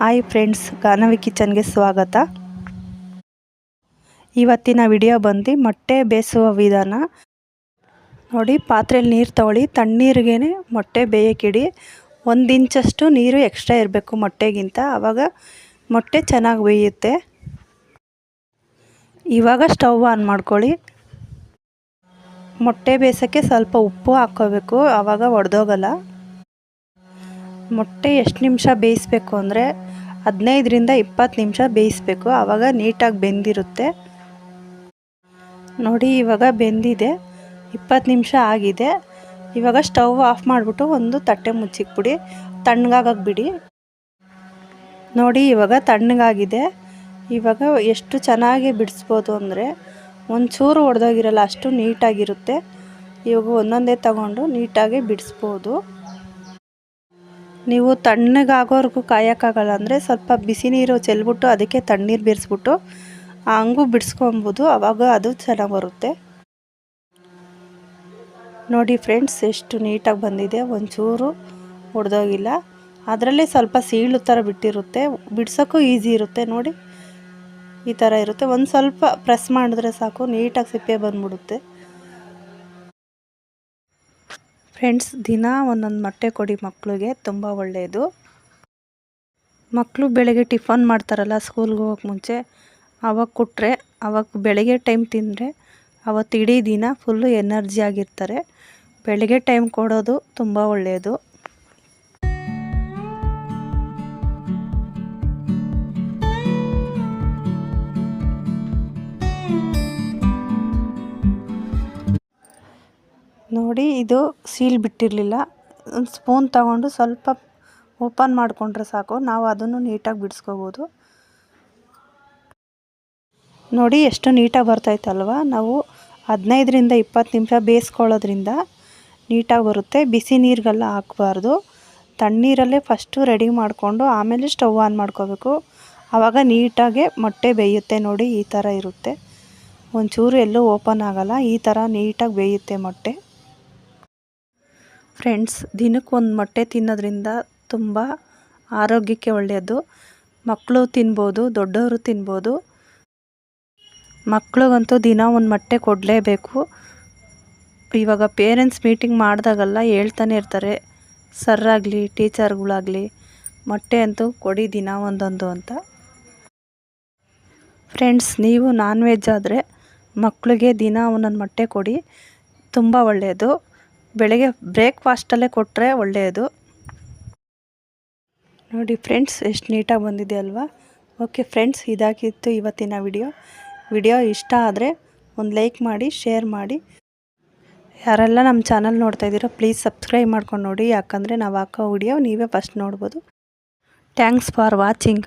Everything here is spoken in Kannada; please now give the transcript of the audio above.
ಹಾಯ್ ಫ್ರೆಂಡ್ಸ್ ಗಾನವಿ ಕಿಚನ್ಗೆ ಸ್ವಾಗತ. ಇವತ್ತಿನ ವಿಡಿಯೋ ಬಂದು ಮೊಟ್ಟೆ ಬೇಯಿಸುವ ವಿಧಾನ. ನೋಡಿ, ಪಾತ್ರೆಯಲ್ಲಿ ನೀರು ತಗೊಳ್ಳಿ ತಣ್ಣೀರಿಗೆ ಮೊಟ್ಟೆ ಬೇಯಕ್ಕಿಡಿ ಒಂದು ಇಂಚಷ್ಟು ನೀರು ಎಕ್ಸ್ಟ್ರಾ ಇರಬೇಕು ಮೊಟ್ಟೆಗಿಂತ. ಆವಾಗ ಮೊಟ್ಟೆ ಚೆನ್ನಾಗಿ ಬೇಯುತ್ತೆ. ಇವಾಗ ಸ್ಟವ್ ಆನ್ ಮಾಡ್ಕೊಳ್ಳಿ. ಮೊಟ್ಟೆ ಬೇಯಿಸೋಕ್ಕೆ ಸ್ವಲ್ಪ ಉಪ್ಪು ಹಾಕ್ಕೋಬೇಕು ಆವಾಗ ಒಡೆದೋಗಲ್ಲ. ಮೊಟ್ಟೆ ಎಷ್ಟು ನಿಮಿಷ ಬೇಯಿಸ್ಬೇಕು ಅಂದರೆ ಹದಿನೈದರಿಂದ ಇಪ್ಪತ್ತು ನಿಮಿಷ ಬೇಯಿಸ್ಬೇಕು. ಆವಾಗ ನೀಟಾಗಿ ಬೆಂದಿರುತ್ತೆ. ನೋಡಿ, ಇವಾಗ ಬೆಂದಿದೆ. ಇಪ್ಪತ್ತು ನಿಮಿಷ ಆಗಿದೆ. ಇವಾಗ ಸ್ಟವ್ ಆಫ್ ಮಾಡಿಬಿಟ್ಟು ಒಂದು ತಟ್ಟೆ ಮುಚ್ಚಿಕ್ಬಿಡಿ. ತಣ್ಣಗಾಗಕ್ಕೆ ಬಿಡಿ. ನೋಡಿ, ಇವಾಗ ತಣ್ಣಗಾಗಿದೆ. ಇವಾಗ ಎಷ್ಟು ಚೆನ್ನಾಗಿ ಬಿಡಿಸ್ಬೋದು ಅಂದರೆ ಒಂಚೂರು ಒಡೆದೋಗಿರಲ್ಲ, ಅಷ್ಟು ನೀಟಾಗಿರುತ್ತೆ. ಇವಾಗ ಒಂದೊಂದೇ ತಗೊಂಡು ನೀಟಾಗಿ ಬಿಡಿಸ್ಬೋದು. ನೀವು ತಣ್ಣಗಾಗೋವರೆಗೂ ಕಾಯೋಕ್ಕಾಗಲ್ಲ ಅಂದರೆ ಸ್ವಲ್ಪ ಬಿಸಿ ನೀರು ಚೆಲ್ಬಿಟ್ಟು ಅದಕ್ಕೆ ತಣ್ಣೀರು ಬೀರಿಸ್ಬಿಟ್ಟು ಹಂಗೂ ಬಿಡಿಸ್ಕೊಬೋದು ಆವಾಗ ಅದು ಚೆನ್ನಾಗಿ ಬರುತ್ತೆ. ನೋಡಿ ಫ್ರೆಂಡ್ಸ್, ಎಷ್ಟು ನೀಟಾಗಿ ಬಂದಿದೆ. ಒಂಚೂರು ಹೊಡೆದೋಗಿಲ್ಲ ಅದರಲ್ಲಿ ಸ್ವಲ್ಪ ಸೀಳು ಥರ ಬಿಟ್ಟಿರುತ್ತೆ. ಬಿಡ್ಸೋಕ್ಕೂ ಈಸಿ ಇರುತ್ತೆ. ನೋಡಿ, ಈ ಥರ ಇರುತ್ತೆ. ಒಂದು ಸ್ವಲ್ಪ ಪ್ರೆಸ್ ಮಾಡಿದ್ರೆ ಸಾಕು. ನೀಟಾಗಿ ಸಿಪ್ಪೆ ಬಂದ್ಬಿಡುತ್ತೆ. ಫ್ರೆಂಡ್ಸ್ ದಿನ ಒಂದೊಂದು ಮೊಟ್ಟೆ ಕೊಡಿ ಮಕ್ಕಳಿಗೆ ತುಂಬ ಒಳ್ಳೆಯದು ಮಕ್ಕಳು ಬೆಳಗ್ಗೆ ಟಿಫನ್ ಮಾಡ್ತಾರಲ್ಲ ಸ್ಕೂಲ್ಗೆ ಹೋಗೋಕೆ ಮುಂಚೆ, ಅವಾಗ ಕೊಟ್ಟರೆ ಅವಾಗ ಬೆಳಗ್ಗೆ ಟೈಮ್ ತಿಂದರೆ, ಅವತ್ತು ಇಡೀ ದಿನ ಫುಲ್ಲು ಎನರ್ಜಿ ಆಗಿರ್ತಾರೆ. ಬೆಳಗ್ಗೆ ಟೈಮ್ ಕೊಡೋದು ತುಂಬ ಒಳ್ಳೆಯದು ನೋಡಿ ಇದು ಸೀಲ್ ಬಿಟ್ಟಿರಲಿಲ್ಲ. ಒಂದು ಸ್ಪೂನ್ ತಗೊಂಡು ಸ್ವಲ್ಪ ಓಪನ್ ಮಾಡಿಕೊಂಡ್ರೆ ಸಾಕು. ನಾವು ಅದನ್ನು ನೀಟಾಗಿ ಬಿಡಿಸ್ಕೋಬೋದು. ನೋಡಿ ಎಷ್ಟು ನೀಟಾಗಿ ಬರ್ತೈತಲ್ವ? ನಾವು ಹದಿನೈದರಿಂದ ಇಪ್ಪತ್ತು ನಿಮಿಷ ಬೇಯಿಸ್ಕೊಳ್ಳೋದ್ರಿಂದ ನೀಟಾಗಿ ಬರುತ್ತೆ. ಬಿಸಿ ನೀರಿಗೆಲ್ಲ ಹಾಕಬಾರ್ದು. ತಣ್ಣೀರಲ್ಲೇ ಫಸ್ಟು ರೆಡಿ ಮಾಡಿಕೊಂಡು ಆಮೇಲೆ ಸ್ಟವ್ ಆನ್ ಮಾಡ್ಕೋಬೇಕು. ಆವಾಗ ನೀಟಾಗೆ ಮೊಟ್ಟೆ ಬೇಯುತ್ತೆ ನೋಡಿ, ಈ ಥರ ಇರುತ್ತೆ. ಒಂಚೂರು ಎಲ್ಲೂ ಓಪನ್ ಆಗೋಲ್ಲ. ಈ ಥರ ನೀಟಾಗಿ ಬೇಯುತ್ತೆ ಮೊಟ್ಟೆ. ಫ್ರೆಂಡ್ಸ್ ದಿನಕ್ಕೆ ಒಂದು ಮೊಟ್ಟೆ ತಿನ್ನೋದ್ರಿಂದ ತುಂಬ ಆರೋಗ್ಯಕ್ಕೆ ಒಳ್ಳೆಯದು. ಮಕ್ಕಳು ತಿನ್ಬೋದು, ದೊಡ್ಡವರು ತಿನ್ಬೋದು. ಮಕ್ಳಿಗಂತೂ ದಿನ ಒಂದು ಮೊಟ್ಟೆ ಕೊಡಲೇಬೇಕು. ಇವಾಗ ಪೇರೆಂಟ್ಸ್ ಮೀಟಿಂಗ್ ಮಾಡಿದಾಗೆಲ್ಲ ಹೇಳ್ತಾನೆ ಇರ್ತಾರೆ ಸರ್ ಆಗಲಿ ಟೀಚರ್ಗಳಾಗಲಿ ಮೊಟ್ಟೆ ಅಂತೂ ಕೊಡಿ ದಿನ ಒಂದೊಂದು ಅಂತ. ಫ್ರೆಂಡ್ಸ್ ನೀವು ನಾನ್ ವೆಜ್ ಆದರೆ ಮಕ್ಕಳಿಗೆ ದಿನ ಒಂದೊಂದು ಮೊಟ್ಟೆ ಕೊಡಿ, ತುಂಬ ಒಳ್ಳೆಯದು. ಬೆಳಗ್ಗೆ ಬ್ರೇಕ್ಫಾಸ್ಟಲ್ಲೇ ಕೊಟ್ಟರೆ ಒಳ್ಳೆಯದು. ನೋಡಿ ಫ್ರೆಂಡ್ಸ್, ಎಷ್ಟು ನೀಟಾಗಿ ಬಂದಿದೆ ಅಲ್ವಾ? ಓಕೆ ಫ್ರೆಂಡ್ಸ್, ಇದಾಗಿತ್ತು ಇವತ್ತಿನ ವಿಡಿಯೋ. ವಿಡಿಯೋ ಇಷ್ಟ ಆದರೆ ಒಂದು ಲೈಕ್ ಮಾಡಿ, ಶೇರ್ ಮಾಡಿ. ಯಾರೆಲ್ಲ ನಮ್ಮ ಚಾನಲ್ ನೋಡ್ತಾ ಇದ್ದೀರೋ, ಪ್ಲೀಸ್ ಸಬ್ಸ್ಕ್ರೈಬ್ ಮಾಡ್ಕೊಂಡು ನೋಡಿ. ಯಾಕಂದರೆ ನಾವು ಹಾಕೋ ವಿಡಿಯೋ ನೀವೇ ಫಸ್ಟ್ ನೋಡ್ಬೋದು. Thanks for watching.